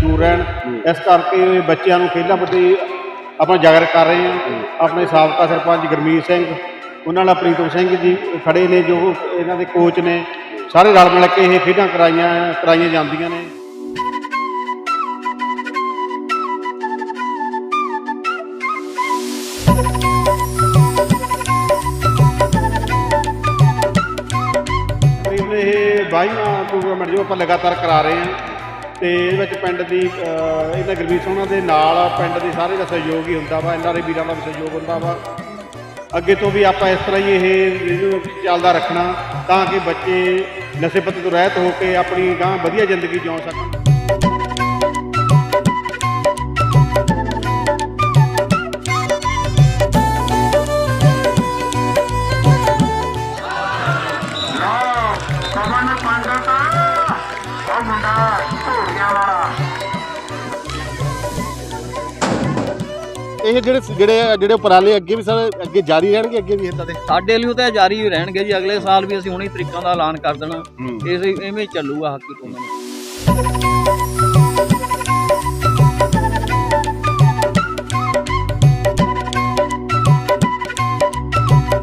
ਦੂਰ ਰਹਿਣ। ਇਸ ਕਰਕੇ ਬੱਚਿਆਂ ਨੂੰ ਖੇਡਾਂ ਪ੍ਰਤੀ ਆਪਾਂ ਜਾਗਰੂਕ ਕਰ ਰਹੇ ਹਾਂ। ਆਪਣੇ ਸਾਬਕਾ ਸਰਪੰਚ ਗੁਰਮੀਤ ਸਿੰਘ, ਉਹਨਾਂ ਨਾਲ ਪ੍ਰੀਤਮ ਸਿੰਘ ਜੀ ਖੜੇ ਨੇ ਜੋ ਇਹਨਾਂ ਦੇ ਕੋਚ ਨੇ। ਸਾਰੇ ਰਲ ਮਿਲ ਕੇ ਇਹ ਖੇਡਾਂ ਕਰਾਈਆਂ ਕਰਾਈਆਂ ਜਾਂਦੀਆਂ ਨੇ। ਇਹ 22ਵਾਂ ਟੂਰਨਾਮੈਂਟ ਜੋ ਆਪਾਂ ਲਗਾਤਾਰ ਕਰਾ ਰਹੇ ਹਾਂ। ਤੇ ਇਹਦੇ ਵਿੱਚ ਪਿੰਡ ਦੀ ਅਹ, ਇਹਨਾਂ ਗੁਰਮੀਤ ਸੋਹਣਾ ਦੇ ਨਾਲ ਪਿੰਡ ਦੇ ਸਾਰੇ ਦਾ ਸਹਿਯੋਗ ਹੀ ਹੁੰਦਾ ਵਾ ਇਹਨਾਂ ਦੇ ਵੀਰਾਂ ਦਾ ਵੀ ਸਹਿਯੋਗ ਹੁੰਦਾ ਵਾ। ਅੱਗੇ ਤੋਂ ਵੀ ਆਪਾਂ ਇਸ ਤਰ੍ਹਾਂ ਹੀ ਇਹ ਇਹਨੂੰ ਚੱਲਦਾ ਰੱਖਣਾ ਤਾਂ ਕਿ ਬੱਚੇ ਨਸ਼ੇ ਪੱਤੇ ਤੋਂ ਰਹਿਤ ਹੋ ਕੇ ਆਪਣੀ ਗਾਂ ਵਧੀਆ ਜ਼ਿੰਦਗੀ ਜਿਉ ਸਕਣ। ਕਮਨ ਪੰਡਤ ਉਹ ਮੁੰਡਾ। ਇਹ ਜਿਹੜੇ ਜਿਹੜੇ ਜਿਹੜੇ ਉਪਰਾਲੇ ਅੱਗੇ ਵੀ ਸਰ ਅੱਗੇ ਜਾਰੀ ਰਹਿਣਗੇ ਅੱਗੇ ਵੀ ਇਦਾਂ ਦੇ? ਸਾਡੇ ਲਈ ਤਾਂ ਜਾਰੀ ਹੀ ਰਹਿਣਗੇ ਜੀ। ਅਗਲੇ ਸਾਲ ਵੀ ਅਸੀਂ ਹੁਣੇ ਤਰੀਕਾਂ ਦਾ ਐਲਾਨ ਕਰ ਦੇਣਾ। ਇਸ ਐਵੇਂ ਹੀ ਚੱਲੂਗਾ ਹਾਕੀ ਟੂਰਨਾਮੈਂਟ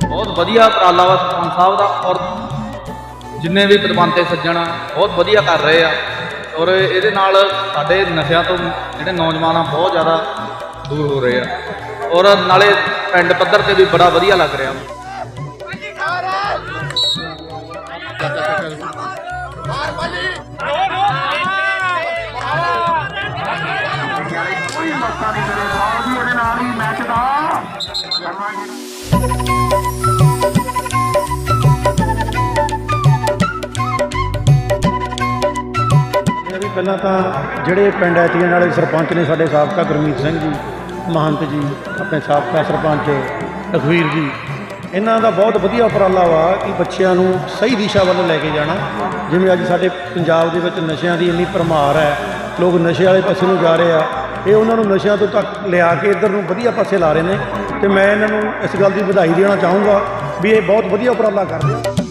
ਬਹੁਤ ਵਧੀਆ ਉਪਰਾਲਾ ਵਾ ਸਰਪੰਚ ਸਾਹਿਬ ਦਾ ਔਰ ਜਿੰਨੇ ਵੀ ਪਦਵੰਤੇ ਸੱਜਣ ਆ ਬਹੁਤ ਵਧੀਆ ਕਰ ਰਹੇ ਆ। ਔਰ ਇਹਦੇ ਨਾਲ ਸਾਡੇ ਨਸ਼ਿਆਂ ਤੋਂ ਜਿਹੜੇ ਨੌਜਵਾਨ ਆ ਬਹੁਤ ਜ਼ਿਆਦਾ ਦੂਰ ਹੋ ਰਹੇ ਆ। ਔਰ ਨਾਲੇ ਪਿੰਡ ਪੱਧਰ ਤੇ ਵੀ ਬੜਾ ਵਧੀਆ ਲੱਗ ਰਿਹਾ। ਪਹਿਲਾਂ ਤਾਂ ਜਿਹੜੇ ਪਿੰਡ ਐਤੀਆਂ ਵਾਲੇ ਸਰਪੰਚ ਨੇ ਸਾਡੇ ਸਾਬਕਾ ਗੁਰਮੀਤ ਸਿੰਘ ਜੀ, ਮਹੰਤ ਜੀ, ਆਪਣੇ ਸਾਬਕਾ ਸਰਪੰਚ ਲਖਵੀਰ ਜੀ, ਇਹਨਾਂ ਦਾ ਬਹੁਤ ਵਧੀਆ ਉਪਰਾਲਾ ਵਾ ਕਿ ਬੱਚਿਆਂ ਨੂੰ ਸਹੀ ਦਿਸ਼ਾ ਵੱਲ ਲੈ ਕੇ ਜਾਣਾ। ਜਿਵੇਂ ਅੱਜ ਸਾਡੇ ਪੰਜਾਬ ਦੇ ਵਿੱਚ ਨਸ਼ਿਆਂ ਦੀ ਇੰਨੀ ਭਰਮਾਰ ਹੈ, ਲੋਕ ਨਸ਼ੇ ਵਾਲੇ ਪਾਸੇ ਨੂੰ ਜਾ ਰਹੇ ਆ, ਇਹ ਉਹਨਾਂ ਨੂੰ ਨਸ਼ਿਆਂ ਤੋਂ ਤੱਕ ਲਿਆ ਕੇ ਇੱਧਰ ਨੂੰ ਵਧੀਆ ਪਾਸੇ ਲਾ ਰਹੇ ਨੇ। ਤੇ ਮੈਂ ਇਹਨਾਂ ਨੂੰ ਇਸ ਗੱਲ ਦੀ ਵਧਾਈ ਦੇਣਾ ਚਾਹੂੰਗਾ ਵੀ ਇਹ ਬਹੁਤ ਵਧੀਆ ਉਪਰਾਲਾ ਕਰਦੇ ਆ।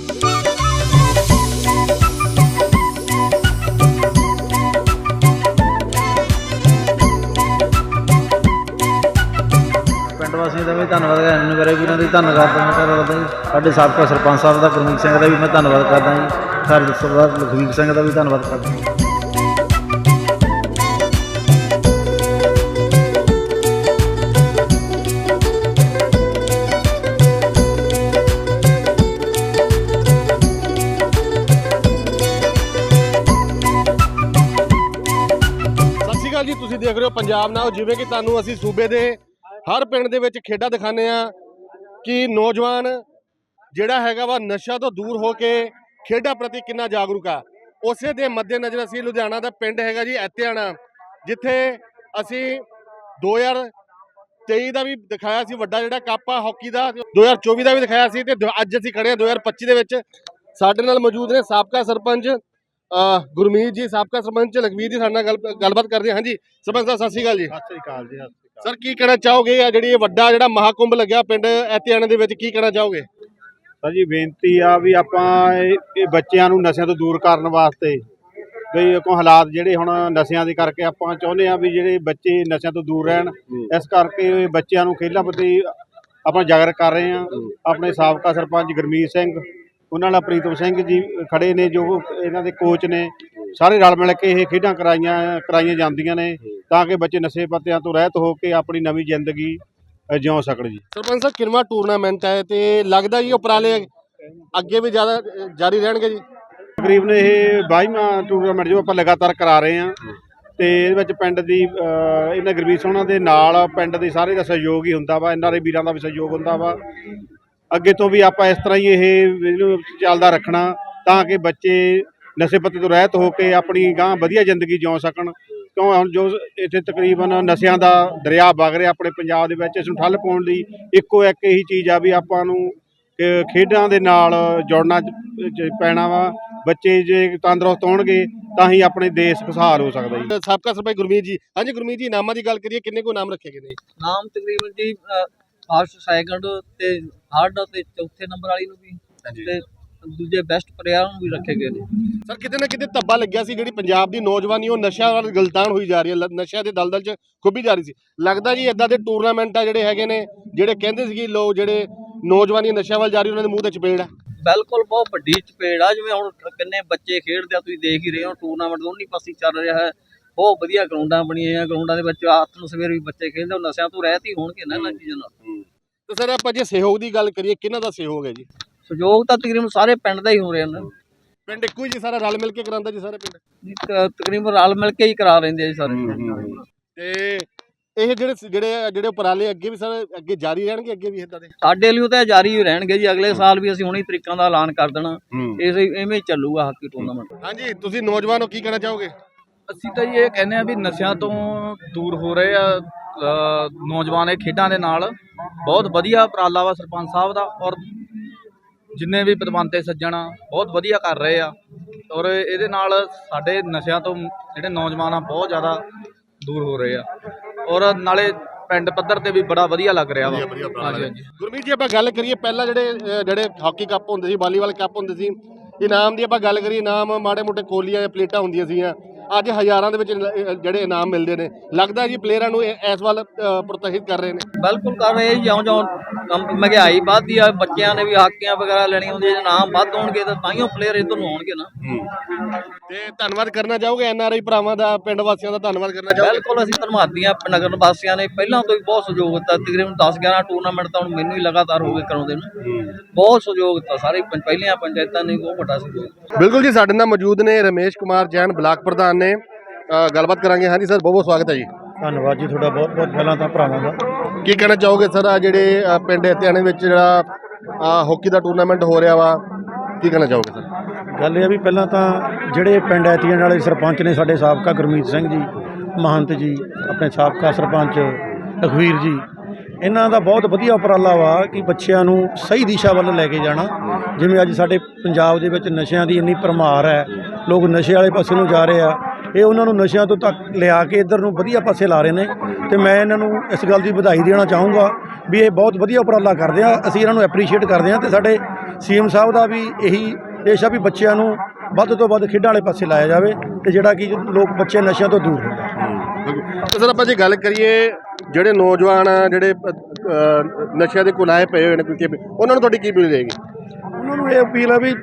ਐਨ ਧੰਨਵਾਦ ਕਰਦਾ ਕਰਦਾ ਜੀ। ਸਾਡੇ ਸਾਬਕਾ ਸਰਪੰਚ ਸਾਹਿਬ ਦਾ ਗੁਰਮੀਤ ਸਿੰਘ ਦਾ ਵੀ ਮੈਂ ਧੰਨਵਾਦ ਕਰਦਾ ਜੀ। ਸਾਡੇ ਸਰਦਾਰ ਲਖਵੀਰ ਸਿੰਘ ਦਾ ਵੀ ਧੰਨਵਾਦ ਕਰਦਾ ਜੀ। ਸਤਿ ਸ਼੍ਰੀ ਅਕਾਲ ਜੀ, ਤੁਸੀਂ ਦੇਖ ਰਹੇ ਹੋ ਪੰਜਾਬ ਨਾਲ। ਜਿਵੇਂ ਕਿ ਤੁਹਾਨੂੰ ਅਸੀਂ ਸੂਬੇ ਦੇ ਹਰ ਪਿੰਡ ਦੇ ਵਿੱਚ ਖੇਡਾਂ ਦਿਖਾਉਂਦੇ ਆ ਕਿ ਨੌਜਵਾਨ ਜਿਹੜਾ ਹੈਗਾ ਵਾ ਨਸ਼ਾ ਤੋਂ ਦੂਰ ਹੋ ਕੇ ਖੇਡਾਂ ਪ੍ਰਤੀ ਕਿੰਨਾ ਜਾਗਰੂਕ ਆ। ਉਸੇ ਦੇ ਮੱਦੇਨਜ਼ਰ ਅਸੀਂ ਲੁਧਿਆਣਾ ਦਾ ਪਿੰਡ ਹੈਗਾ ਜੀ, ਐਤਿਆਣਾ, ਜਿੱਥੇ ਅਸੀਂ 2023 ਦਾ ਵੀ ਦਿਖਾਇਆ ਸੀ, ਵੱਡਾ ਜਿਹੜਾ ਕੱਪ ਆ, ਹਾਕੀ ਦਾ 2024 ਦਾ ਵੀ ਦਿਖਾਇਆ ਸੀ ਤੇ ਦ- ਅੱਜ ਅਸੀਂ ਖੜੇ ਆ 2025 ਦੇ ਵਿੱਚ। ਸਾਡੇ ਨਾਲ ਮੌਜੂਦ ਨੇ ਸਾਬਕਾ ਸਰਪੰਚ ਗੁਰਮੀਤ ਜੀ, ਸਾਬਕਾ ਸਰਪੰਚ ਲਖਵੀਰ ਜੀ, ਸਾਡੇ ਨਾਲ ਗੱਲ, ਗੱਲਬਾਤ ਕਰਦੇ ਹਾਂ। ਹਾਂਜੀ, ਸਰਪੰਚ ਸਾਹਿਬ, ਸਤਿ ਸ਼੍ਰੀ ਅਕਾਲ ਜੀ। ਸਤਿ ਸ੍ਰੀ ਅਕਾਲ ਜੀ ਸਰ, ਕੀ ਕਹਿਣਾ ਚਾਹੋਗੇ? ਆ ਜਿਹੜੀ ਇਹ ਵੱਡਾ ਜਿਹੜਾ ਮਹਾਕੁੰਭ ਲੱਗਿਆ ਪਿੰਡ ਐਤਿਆਣੇ ਦੇ ਵਿੱਚ, ਕੀ ਕਹਿਣਾ ਚਾਹੋਗੇ? ਸਰ ਜੀ, ਬੇਨਤੀ ਆ ਵੀ ਆਪਾਂ ਇਹ ਇਹ ਬੱਚਿਆਂ ਨੂੰ ਨਸ਼ਿਆਂ ਤੋਂ ਦੂਰ ਕਰਨ ਵਾਸਤੇ ਵੀ ਕੋ ਹਾਲਾਤ ਜਿਹੜੇ ਹੁਣ ਨਸ਼ਿਆਂ ਦੇ ਕਰਕੇ ਆਪਾਂ ਚਾਹੁੰਦੇ ਆ ਵੀ ਜਿਹੜੇ ਬੱਚੇ ਨਸ਼ਿਆਂ ਤੋਂ ਦੂਰ ਰਹਿਣ, ਇਸ ਕਰਕੇ ਬੱਚਿਆਂ ਨੂੰ ਖੇਡਾਂ ਪ੍ਰਤੀ ਆਪਾਂ ਜਾਗਰੂਕ ਕਰ ਰਹੇ ਆ। ਆਪਣੇ ਸਾਬਕਾ ਸਰਪੰਚ ਗੁਰਮੀਤ ਸਿੰਘ, ਉਹਨਾਂ ਨਾਲ ਪ੍ਰੀਤਮ ਸਿੰਘ ਜੀ ਖੜੇ ਨੇ, ਜੋ ਇਹਨਾਂ ਦੇ ਕੋਚ ਨੇ। ਸਾਰੇ ਰਲ ਮਿਲ ਕੇ ਇਹ ਖੇਡਾਂ ਕਰਾਈਆਂ ਕਰਾਈਆਂ ਜਾਂਦੀਆਂ ਨੇ ਤਾਂ ਕਿ ਬੱਚੇ ਨਸ਼ੇ ਪੱਤਿਆਂ ਤੋਂ ਰਹਿਤ ਹੋ ਕੇ ਆਪਣੀ ਨਵੀਂ ਜ਼ਿੰਦਗੀ ਜਿਉ ਸਕਣ ਜੀ। ਸਰਪੰਚ ਸਾਹਿਬ ਕਿੰਨਵਾਂ ਟੂਰਨਾਮੈਂਟ ਹੈ ਤੇ ਲੱਗਦਾ ਜੀ ਉਪਰਾਲੇ ਅੱਗੇ ਵੀ ਜ਼ਿਆਦਾ ਜਾਰੀ ਰਹਿਣਗੇ ਜੀ? ਤਕਰੀਬਨ ਇਹ 22ਵਾਂ ਟੂਰਨਾਮੈਂਟ ਜੋ ਆਪਾਂ ਲਗਾਤਾਰ ਕਰਾ ਰਹੇ ਹਾਂ ਤੇ ਇਹਦੇ ਵਿੱਚ ਪਿੰਡ ਦੀ ਇਹਨਾਂ ਗੁਰਮੀਤ ਸੋਹਣਾ ਦੇ ਨਾਲ ਪਿੰਡ ਦੇ ਸਾਰੇ ਦਾ ਸਹਿਯੋਗ ਹੀ ਹੁੰਦਾ ਵਾ ਇਹਨਾਂ ਦੇ ਵੀਰਾਂ ਦਾ ਵੀ ਸਹਿਯੋਗ ਹੁੰਦਾ ਵਾ। ਅੱਗੇ ਤੋਂ ਵੀ ਆਪਾਂ ਇਸ ਤਰ੍ਹਾਂ ਹੀ ਇਹ ਇਹਨੂੰ ਚੱਲਦਾ ਰੱਖਣਾ ਤਾਂ ਕਿ ਬੱਚੇ ਨਸ਼ੇ ਪੱਤੇ ਤੋਂ ਰਹਿਤ ਹੋ ਕੇ ਆਪਣੀ ਗਾਂ ਵਧੀਆ ਜ਼ਿੰਦਗੀ ਜਿਉ ਸਕਣ। ਕਿਉਂ ਹੁਣ ਜੋ ਇੱਥੇ ਤਕਰੀਬਨ ਨਸ਼ਿਆਂ ਦਾ ਦਰਿਆ ਵਗ ਰਿਹਾ ਆਪਣੇ ਪੰਜਾਬ ਦੇ ਵਿੱਚ ਇਸ ਨੂੰ ਠੱਲ ਪਾਉਣ ਲਈ ਇੱਕੋ ਇੱਕ ਇਹੀ ਚੀਜ਼ ਆ ਵੀ ਆਪਾਂ ਨੂੰ ਖੇਡਾਂ ਦੇ ਨਾਲ ਜੁੜਨਾ ਪੈਣਾ ਵਾ। ਬੱਚੇ ਜੇ ਤੰਦਰੁਸਤ ਹੋਣਗੇ ਤਾਂ ਹੀ ਆਪਣੇ ਦੇਸ਼ ਖੁਸ਼ਹਾਲ ਹੋ ਸਕਦਾ ਜੀ। ਸਾਬਕਾ ਸਰਪੰਚ ਗੁਰਮੀਤ ਜੀ। ਹਾਂਜੀ ਗੁਰਮੀਤ ਜੀ ਨਾਮਾਂ ਦੀ ਗੱਲ ਕਰੀਏ ਕਿੰਨੇ ਕੋ ਨਾਮ ਰੱਖੇ ਗਏ ਨੇ? ਨਾਮ ਤਕਰੀਬਨ ਜੀ ਫਸਟ ਸੈਕੰਡ ਤੇ ਥਰਡ ਤੇ ਚੌਥੇ ਨੰਬਰ ਵਾਲੀ ਨੂੰ ਵੀ ਤੇ ਦੂਜੇ ਬੈਸਟ ਪਲੇਅਰਾਂ ਨੂੰ ਵੀ ਰੱਖੇ ਗਏ ਨੇ। ਸਰ ਕਿਤੇ ਨਾ ਕਿਤੇ ਧੱਬਾ ਲੱਗਿਆ ਸੀ ਜਿਹੜੀ ਪੰਜਾਬ ਦੀ ਨੌਜਵਾਨੀ ਉਹ ਨਸ਼ਿਆਂ ਵੱਲ ਗਲਤਾਨ ਹੋਈ ਜਾ ਰਹੀ ਹੈ ਲ- ਨਸ਼ਿਆਂ ਦੇ ਦਲਦਲ 'ਚ ਖੁੱਭੀ ਜਾ ਰਹੀ ਸੀ। ਲੱਗਦਾ ਜੀ ਇਦਾਂ ਦੇ ਟੂਰਨਾਮੈਂਟ ਆ ਜਿਹੜੇ ਹੈਗੇ ਨੇ ਜਿਹੜੇ ਕਹਿੰਦੇ ਸੀਗੇ ਲੋਕ ਜਿਹੜੇ ਨੌਜਵਾਨੀ ਨਸ਼ਿਆਂ ਵੱਲ ਜਾ ਰਹੀ ਉਹਨਾਂ ਦੇ ਮੂੰਹ ਤੇ ਚਪੇੜ ਆ। ਬਿਲਕੁਲ ਬਹੁਤ ਵੱਡੀ ਚਪੇੜ ਆ ਜਿਵੇਂ ਹੁਣ ਕਿੰਨੇ ਬੱਚੇ ਖੇਡਦੇ ਆ ਤੁਸੀਂ ਦੇਖ ਹੀ ਰਹੇ ਹੋ ਟੂਰਨਾਮੈਂਟ ਦੋਨੀ ਪਾਸੇ ਚੱਲ ਰਿਹਾ ਹੈ। ਬਹੁਤ ਵਧੀਆ ਗਰਾਊਂਡਾਂ ਬਣੀਆਂ ਆ ਗਰਾਊਂਡਾਂ ਦੇ ਵਿੱਚ ਹੱਥ ਨੂੰ ਸਵੇਰ ਵੀ ਬੱਚੇ ਖੇਡਦੇ ਉਹ ਨਸ਼ਿਆਂ ਤੋਂ ਰਹਿਤ ਹੀ ਹੋਣਗੇ ਨਾ ਇਹਨਾਂ ਚੀਜ਼ਾਂ ਨਾਲ। ਤੇ ਸਰ ਆਪਾਂ ਜੇ ਸਹਿਯੋਗ ਦੀ ਗੱਲ ਕਰੀਏ ਕਿਹਨਾਂ ਦਾ ਸਹਿਯੋਗ ਹੈ ਜੀ? ਸਹਿਯੋਗ ਤਾਂ ਤਕਰੀਬਨ ਸਾਰੇ ਪਿੰਡ ਦਾ ਹੀ ਹੋ ਰਿਹਾ ਨਾ। ਪਿੰਡ ਇੱਕੋ ਹੀ ਜੀ ਸਾਰਾ ਰਲ ਮਿਲ ਕੇ ਕਰਾਉਂਦਾ ਜੀ ਸਾਰੇ ਪਿੰਡ? ਤਕਰੀਬਨ ਰਲ ਮਿਲ ਕੇ ਹੀ ਕਰਾ ਲੈਂਦੇ ਆ ਜੀ ਸਾਰੇ। ਤੇ ਇਹ ਜਿਹੜੇ ਜਿਹੜੇ ਜਿਹੜੇ ਉਪਰਾਲੇ ਅੱਗੇ ਵੀ ਸਰ ਅੱਗੇ ਜਾਰੀ ਰਹਿਣਗੇ ਅੱਗੇ ਵੀ ਇਦਾਂ ਦੇ? ਸਾਡੇ ਲਈ ਤਾਂ ਜਾਰੀ ਹੀ ਰਹਿਣਗੇ ਜੀ। ਅਗਲੇ ਸਾਲ ਵੀ ਅਸੀਂ ਹੁਣੇ ਤਰੀਕਾਂ ਦਾ ਐਲਾਨ ਕਰ ਦੇਣਾ। ਇਸ ਇਵੇਂ ਹੀ ਚੱਲੂਗਾ ਹਾਕੀ ਟੂਰਨਾਮੈਂਟ। ਹਾਂਜੀ ਤੁਸੀਂ ਨੌਜਵਾਨ ਕੀ ਕਹਿਣਾ ਚਾਹੋਗੇ? ਅਸੀਂ ਤਾਂ ਜੀ ਇਹ ਕਹਿੰਦੇ ਆ ਵੀ ਨਸ਼ਿਆਂ ਤੋਂ ਦੂਰ ਹੋ ਰਹੇ ਆ ਅ, ਨੌਜਵਾਨ ਇਹ ਖੇਡਾਂ ਦੇ ਨਾਲ। ਬਹੁਤ ਵਧੀਆ ਉਪਰਾਲਾ ਵਾ ਸਰਪੰਚ ਸਾਹਿਬ ਦਾ ਔਰ ਜਿੰਨੇ ਵੀ ਪਦਵੰਤੇ ਸੱਜਣ ਆ ਬਹੁਤ ਵਧੀਆ ਕਰ ਰਹੇ ਆ। ਔਰ ਇਹਦੇ ਨਾਲ ਸਾਡੇ ਨਸ਼ਿਆਂ ਤੋਂ ਜਿਹੜੇ ਨੌਜਵਾਨ ਆ ਬਹੁਤ ਜ਼ਿਆਦਾ ਦੂਰ ਹੋ ਰਹੇ ਆ। ਔਰ ਨਾਲੇ ਪਿੰਡ ਪੱਧਰ ਤੇ ਵੀ ਬੜਾ ਵਧੀਆ ਲੱਗ ਰਿਹਾ ਵਾ। ਗੁਰਮੀਤ ਜੀ ਆਪਾਂ ਗੱਲ ਕਰੀਏ ਪਹਿਲਾਂ ਜਿਹੜੇ ਜਿਹੜੇ ਹਾਕੀ ਕੱਪ ਹੁੰਦੇ ਸੀ ਵਾਲੀਬਾਲ ਕੱਪ ਹੁੰਦੇ ਸੀ ਇਨਾਮ ਦੀ ਆਪਾਂ ਗੱਲ ਕਰੀਏ ਇਨਾਮ ਮਾੜੇ ਮੋਟੇ ਕੋਲੀਆਂ ਜਾਂ ਪਲੇਟਾਂ ਹੁੰਦੀਆਂ ਸੀਗੀਆਂ। ਅੱਜ ਹਜ਼ਾਰਾਂ ਦੇ ਵਿੱਚ ਜਿਹੜੇ ਇਨਾਮ ਮਿਲਦੇ ਨੇ। ਲੱਗਦਾ ਜੀ ਪਲੇਅਰਾਂ ਨੂੰ ਇਸ ਵੱਲ ਪ੍ਰੋਤਸਾਹਿਤ ਕਰ ਰਹੇ ਨੇ। ਬਿਲਕੁਲ ਕਰ ਰਹੇ ਜੀ ਜਿਉਂ ਜਿਉਂ ਮਹਿੰਗਾਈ ਵੱਧਦੀ ਆ ਬੱਚਿਆਂ ਨੇ ਵੀ ਹਾਕੀਆਂ ਵਗੈਰਾ ਲੈਣੀਆਂ ਹੁੰਦੀਆਂ ਜੇ ਨਾਮ ਵੱਧ ਹੋਣਗੇ ਤਾਂ ਤਾਈਓ ਪਲੇਅਰ ਇੱਧਰ ਨੂੰ ਆਉਣਗੇ ਨਾ। ਤੇ ਧੰਨਵਾਦ ਕਰਨਾ ਚਾਹੋਗੇ? ਐਨਆਰਆਈ ਭਰਾਵਾਂ ਦਾ ਪਿੰਡ ਵਾਸੀਆਂ ਦਾ ਧੰਨਵਾਦ ਕਰਨਾ ਚਾਹੋਗੇ? ਬਿਲਕੁਲ ਅਸੀਂ ਧੰਨਵਾਦੀ ਹਾਂ ਨਗਰ ਵਾਸੀਆਂ ਨੇ। ਪਹਿਲਾਂ ਤੋਂ ਹੀ ਬਹੁਤ ਸਹਿਯੋਗ ਦਿੱਤਾ ਤਕਰੀਬਨ 10 11 ਟੂਰਨਾਮੈਂਟ ਤਾਂ ਹੁਣ ਮੈਨੂੰ ਹੀ ਲਗਾਤਾਰ ਹੋ ਗਏ ਕਰਾਉਂਦੇ ਨੂੰ। ਬਹੁਤ ਸਹਿਯੋਗ ਦਿੱਤਾ ਸਾਰੇ ਪਹਿਲੀਆਂ ਪੰਚਾਇਤਾਂ ਨੇ ਬਹੁਤ ਵੱਡਾ ਸਹਿਯੋਗ ਬਿਲਕੁਲ ਜੀ ਸਾਡੇ ਨਾਲ ਮੌਜੂਦ ਨੇ ਰਮੇਸ਼ ਕੁਮਾਰ ਜੈਨ ਬਲਾਕ ਪ੍ਰਧਾਨ। ਨੇ। ਅਹ, ਗੱਲਬਾਤ ਕਰਾਂਗੇ। ਹਾਂਜੀ ਸਰ ਬਹੁਤ ਬਹੁਤ ਸਵਾਗਤ ਹੈ ਜੀ। ਧੰਨਵਾਦ ਜੀ ਤੁਹਾਡਾ। ਬਹੁਤ ਬਹੁਤ ਪਹਿਲਾਂ ਤਾਂ ਭਰਾਵਾਂ ਦਾ। ਕੀ ਕਹਿਣਾ ਚਾਹੋਗੇ ਸਰ ਆ ਜਿਹੜੇ ਪਿੰਡ ਹਤਿਆਣੇ ਵਿੱਚ ਜਿਹੜਾ ਅਹ, ਹਾਕੀ ਦਾ ਟੂਰਨਾਮੈਂਟ ਹੋ ਰਿਹਾ ਵਾ ਕੀ ਕਹਿਣਾ ਚਾਹੋਗੇ ਸਰ? ਗੱਲ ਇਹ ਆ ਵੀ ਪਹਿਲਾਂ ਤਾਂ ਜਿਹੜੇ ਪਿੰਡ ਐਤੀਆਂ ਵਾਲੇ ਸਰਪੰਚ ਨੇ ਸਾਡੇ ਸਾਬਕਾ ਗੁਰਮੀਤ ਸਿੰਘ ਜੀ ਮਹੰਤ ਜੀ ਆਪਣੇ ਸਾਬਕਾ ਸਰਪੰਚ ਲਖਵੀਰ ਜੀ ਇਹਨਾਂ ਦਾ ਬਹੁਤ ਵਧੀਆ ਉਪਰਾਲਾ ਵਾ ਕਿ ਬੱਚਿਆਂ ਨੂੰ ਸਹੀ ਦਿਸ਼ਾ ਵੱਲ ਲੈ ਕੇ ਜਾਣਾ। ਜਿਵੇਂ ਅੱਜ ਸਾਡੇ ਪੰਜਾਬ ਦੇ ਵਿੱਚ ਨਸ਼ਿਆਂ ਦੀ ਇੰਨੀ ਭਰਮਾਰ ਹੈ ਲੋਕ ਨਸ਼ੇ ਵਾਲੇ ਪਾਸੇ ਨੂੰ ਜਾ ਰਹੇ ਆ। ਇਹ ਉਹਨਾਂ ਨੂੰ ਨਸ਼ਿਆਂ ਤੋਂ ਤੱਕ ਲਿਆ ਕੇ ਇੱਧਰ ਨੂੰ ਵਧੀਆ ਪਾਸੇ ਲਾ ਰਹੇ ਨੇ ਤੇ ਮੈਂ ਇਹਨਾਂ ਨੂੰ ਇਸ ਗੱਲ ਦੀ ਵਧਾਈ ਦੇਣਾ ਚਾਹੂੰਗਾ ਵੀ ਇਹ ਬਹੁਤ ਵਧੀਆ ਉਪਰਾਲਾ ਕਰਦੇ ਆ। ਅਸੀਂ ਇਹਨਾਂ ਨੂੰ ਐਪਰੀਸ਼ੀਏਟ ਕਰਦੇ ਆ ਤੇ ਸਾਡੇ ਸੀਐਮ ਸਾਹਿਬ ਦਾ ਵੀ ਇਹੀ ਦੇਸ਼ ਆ ਵੀ ਬੱਚਿਆਂ ਨੂੰ ਵੱਧ ਤੋਂ ਵੱਧ ਖੇਡਾਂ ਵਾਲੇ ਪਾਸੇ ਲਾਇਆ ਜਾਵੇ ਤੇ ਜਿਹੜਾ ਕਿ ਲੋਕ ਬੱਚੇ ਨਸ਼ਿਆਂ ਤੋਂ ਦੂਰ ਹੋਣ ਸਰ ਆਪਾਂ ਜੇ ਗੱਲ ਕਰੀਏ ਜਿਹੜੇ ਨੌਜਵਾਨ ਆ, ਜਿਹੜੇ ਨਸ਼ਿਆਂ ਦੇ ਕੋਲ ਆਏ ਪਏ ਹੋਏ ਨੇ ਕੋਈ ਕਿ- ਉਹਨਾਂ ਨੂੰ ਤੁਹਾਡੀ ਕੀ ਅਪੀਲ ਰਹੇਗੀ? ਉਹਨਾਂ ਨੂੰ ਇਹ ਅਪੀਲ ਆ ਵੀ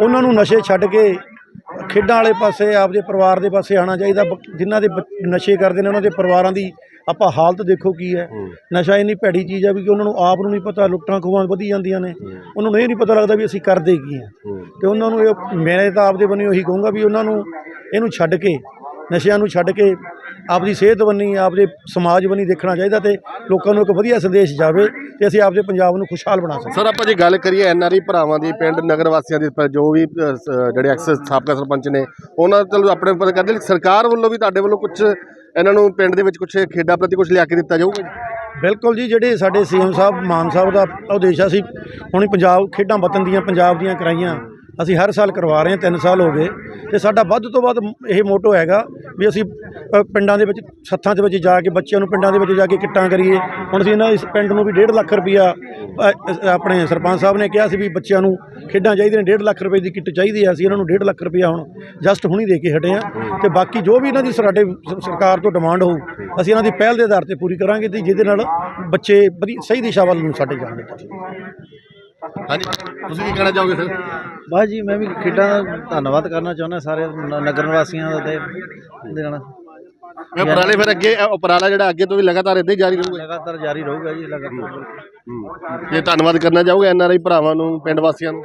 ਉਹਨਾਂ ਨੂੰ ਨਸ਼ੇ ਛੱਡ ਕੇ ਖੇਡਾਂ ਵਾਲੇ ਪਾਸੇ ਆਪਦੇ ਪਰਿਵਾਰ ਦੇ ਪਾਸੇ ਆਉਣਾ ਚਾਹੀਦਾ। ਜਿਨ੍ਹਾਂ ਦੇ ਨਸ਼ੇ ਕਰਦੇ ਨੇ ਉਹਨਾਂ ਦੇ ਪਰਿਵਾਰਾਂ ਦੀ ਆਪਾਂ ਹਾਲਤ ਦੇਖੋ ਕੀ ਹੈ। ਨਸ਼ਾ ਇੰਨੀ ਭੈੜੀ ਚੀਜ਼ ਆ ਵੀ ਕਿ ਉਹਨਾਂ ਨੂੰ ਆਪ ਨੂੰ ਨਹੀਂ ਪਤਾ ਲੁੱਟਾਂ ਖੋਹਾਂ ਵਧੀ ਜਾਂਦੀਆਂ ਨੇ। ਉਹਨਾਂ ਨੂੰ ਇਹ ਨਹੀਂ ਪਤਾ ਲੱਗਦਾ ਵੀ ਅਸੀਂ ਕਰਦੇ ਕੀ ਹਾਂ। ਤੇ ਉਹਨਾਂ ਨੂੰ ਇਹ ਮੈਂ ਤਾਂ ਆਪਦੇ ਬੰਨੀ ਉਹੀ ਕਹੂੰਗਾ ਵੀ ਉਹਨਾਂ ਨੂੰ ਇਹਨੂੰ ਛੱਡ ਕੇ ਨਸ਼ਿਆਂ ਨੂੰ ਛੱਡ ਕੇ ਆਪਦੀ ਸਿਹਤ ਬੰਨੀ ਆਪਦੇ ਸਮਾਜ ਬੰਨੀ ਦੇਖਣਾ ਚਾਹੀਦਾ ਤੇ ਲੋਕਾਂ ਨੂੰ ਇੱਕ ਵਧੀਆ ਸੰਦੇਸ਼ ਜਾਵੇ ਤੇ ਅਸੀਂ ਆਪਦੇ ਪੰਜਾਬ ਨੂੰ ਖੁਸ਼ਹਾਲ ਬਣਾ ਸਕੀਏ। ਸਰ ਆਪਾਂ ਜੇ ਗੱਲ ਕਰੀਏ ਐਨਆਰਆਈ ਭਰਾਵਾਂ ਦੀ ਪਿੰਡ ਨਗਰ ਵਾਸੀਆਂ ਦੀ ਜੋ ਵੀ ਜਿਹੜੇ ਐਕਸ ਸਾਬਕਾ ਸਰਪੰਚ ਨੇ ਉਹਨਾਂ ਚਲੋ ਆਪਣੇ ਉੱਪਰ ਕਰਦੇ ਸਰਕਾਰ ਵੱਲੋਂ ਵੀ ਤੁਹਾਡੇ ਵੱਲੋਂ ਕੁਝ ਇਹਨਾਂ ਨੂੰ ਪਿੰਡ ਦੇ ਵਿੱਚ ਕੁਝ ਖੇਡਾਂ ਪ੍ਰਤੀ ਕੁਝ ਲਿਆ ਕੇ ਦਿੱਤਾ ਜਾਊਗਾ ਬਿਲਕੁਲ ਜੀ ਜਿਹੜੇ ਸਾਡੇ ਸੀਐਮ ਸਾਹਿਬ ਮਾਨ ਸਾਹਿਬ ਦਾ ਉਦੇਸ਼ ਆ ਸੀ ਹੁਣ ਪੰਜਾਬ ਖੇਡਾਂ ਵਤਨ ਦੀਆਂ ਪੰਜਾਬ ਦੀਆਂ ਕਰਾਈਆਂ। ਅਸੀਂ ਹਰ ਸਾਲ ਕਰਵਾ ਰਹੇ ਹਾਂ 3 ਸਾਲ ਹੋ ਗਏ। ਤੇ ਸਾਡਾ ਵੱਧ ਤੋਂ ਵੱਧ ਇਹ ਮੋਟੋ ਹੈਗਾ ਵੀ ਅਸੀਂ ਪਿੰਡਾਂ ਦੇ ਵਿੱਚ ਸੱਥਾਂ ਦੇ ਵਿੱਚ ਜਾ ਕੇ ਬੱਚਿਆਂ ਨੂੰ ਪਿੰਡਾਂ ਦੇ ਵਿੱਚ ਜਾ ਕੇ ਕਿੱਟਾਂ ਕਰੀਏ। ਹੁਣ ਅਸੀਂ ਇਹਨਾਂ ਇਸ ਪਿੰਡ ਨੂੰ ਵੀ 1.5 ਲੱਖ ਰੁਪਈਆ ਆਪਣੇ ਸਰਪੰਚ ਸਾਹਿਬ ਨੇ ਕਿਹਾ ਸੀ ਵੀ ਬੱਚਿਆਂ ਨੂੰ ਖੇਡਾਂ ਚਾਹੀਦੀਆਂ ਨੇ 1.5 ਲੱਖ ਰੁਪਏ ਦੀ ਕਿੱਟ ਚਾਹੀਦੀ ਹੈ ਅਸੀਂ ਇਹਨਾਂ ਨੂੰ 1.5 ਲੱਖ ਰੁਪਇਆ ਹੁਣ ਜਸਟ ਹੁਣੀ ਦੇ ਕੇ ਹਟੇ ਆ ਤੇ ਬਾਕੀ ਜੋ ਵੀ ਇਹਨਾਂ ਦੀ ਸਾਡੇ ਸਰਕਾਰ ਤੋਂ ਡਿਮਾਂਡ ਹੋਊ, ਅਸੀਂ ਇਹਨਾਂ ਦੀ ਪਹਿਲ ਦੇ ਆਧਾਰ ਤੇ ਪੂਰੀ ਕਰਾਂਗੇ ਤੇ ਜਿਹਦੇ ਨਾਲ ਬੱਚੇ ਵਧੀਆ, ਸਹੀ ਦਿਸ਼ਾ ਵੱਲ ਨੂੰ ਸਾਡੇ ਜਾਣਗੇ ਹਾਂਜੀ ਤੁਸੀਂ ਕੀ ਕਹਿਣਾ ਚਾਹੋਗੇ ਸਰ? ਬਸ ਜੀ ਮੈਂ ਵੀ ਖੇਡਾਂ ਦਾ ਧੰਨਵਾਦ ਕਰਨਾ ਚਾਹੁੰਦਾ ਸਾਰੇ ਨ- ਨਗਰ ਨਿਵਾਸੀਆਂ ਦਾ ਤੇ ਇਹਦੇ ਨਾਲ। ਮੈਂ ਉਪਰਾਲੇ ਫਿਰ ਅੱਗੇ ਅ, ਉਪਰਾਲਾ ਜਿਹੜਾ ਅੱਗੇ ਤੋਂ ਵੀ ਲਗਾਤਾਰ ਇਦਾਂ ਹੀ ਜਾਰੀ ਰਹੂਗਾ? ਲਗਾਤਾਰ ਜਾਰੀ ਰਹੂਗਾ ਜੀ ਲਗਾਤਾਰ। ਤੇ ਧੰਨਵਾਦ ਕਰਨਾ ਚਾਹੋਗੇ ਐਨਆਰਆਈ ਭਰਾਵਾਂ ਨੂੰ ਪਿੰਡ ਵਾਸੀਆਂ ਨੂੰ?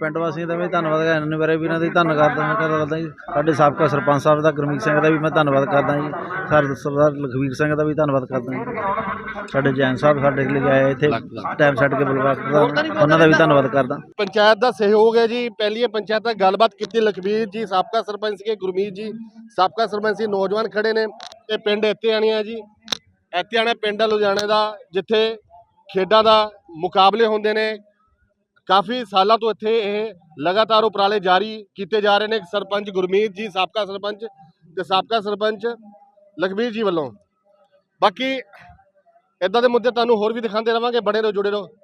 ਪਿੰਡ ਵਾਸੀਆਂ ਦਾ ਵੀ ਧੰਨਵਾਦ ਕਰਦਾ ਇਹਨਾਂ ਬਾਰੇ ਵੀ ਇਹਨਾਂ ਦੀ ਧੰਨਵਾਦ ਕਰਦਾ ਮੈਂ ਕਰਦਾ ਜੀ ਸਾਡੇ ਸਾਬਕਾ ਸਰਪੰਚ ਸਾਹਿਬ ਦਾ ਗੁਰਮੀਤ ਸਿੰਘ ਦਾ ਵੀ ਮੈਂ ਧੰਨਵਾਦ ਕਰਦਾ ਜੀ ਸਰ ਸਰਦਾਰ ਲਖਵੀਰ ਸਿੰਘ ਦਾ ਵੀ ਧੰਨਵਾਦ ਕਰਦਾ ਜੀ। ਸਾਡੇ ਜੈਨ ਸਾਹਿਬ ਸਾਡੇ ਲਈ ਆਏ ਇੱਥੇ ਟਾਈਮ ਛੱਡ ਕੇ ਬੁਲਵਾ ਉਹਨਾਂ ਦਾ ਵੀ ਧੰਨਵਾਦ ਕਰਦਾ। ਪੰਚਾਇਤ ਦਾ ਸਹਿਯੋਗ ਹੈ ਜੀ। ਪਹਿਲੀਆਂ ਪੰਚਾਇਤਾਂ ਗੱਲਬਾਤ ਕੀਤੀ ਲਖਬੀਰ ਜੀ ਸਾਬਕਾ ਸਰਪੰਚ ਸੀਗੇ ਗੁਰਮੀਤ ਜੀ। ਸਾਬਕਾ ਸਰਪੰਚ ਸੀ ਨੌਜਵਾਨ ਖੜੇ ਨੇ ਇਹ ਪਿੰਡ ਇੱਥੇ ਆਣੀਆਂ ਜੀ। ਇੱਥੇ ਆਣਾ ਪਿੰਡ ਲੁਧਿਆਣੇ ਦਾ ਜਿੱਥੇ ਖੇਡਾਂ ਦਾ ਮੁਕਾਬਲੇ ਹੁੰਦੇ ਨੇ। ਕਾਫੀ ਸਾਲਾਂ ਤੋਂ ਇੱਥੇ ਇਹ ਲਗਾਤਾਰ ਉਪਰਾਲੇ ਜਾਰੀ ਕੀਤੇ ਜਾ ਰਹੇ ਨੇ। ਸਰਪੰਚ ਗੁਰਮੀਤ ਜੀ ਸਾਬਕਾ ਸਰਪੰਚ ਤੇ ਸਾਬਕਾ ਸਰਪੰਚ ਲਖਬੀਰ ਜੀ ਵੱਲੋਂ। ਬਾਕੀ ਇਦਾਂ ਦੇ ਮੁੱਦੇ ਤੁਹਾਨੂੰ ਹੋਰ ਵੀ ਦਿਖਾਉਂਦੇ ਰਵਾਂਗੇ ਬਣੇ ਰਹੋ ਜੁੜੇ ਰਹੋ।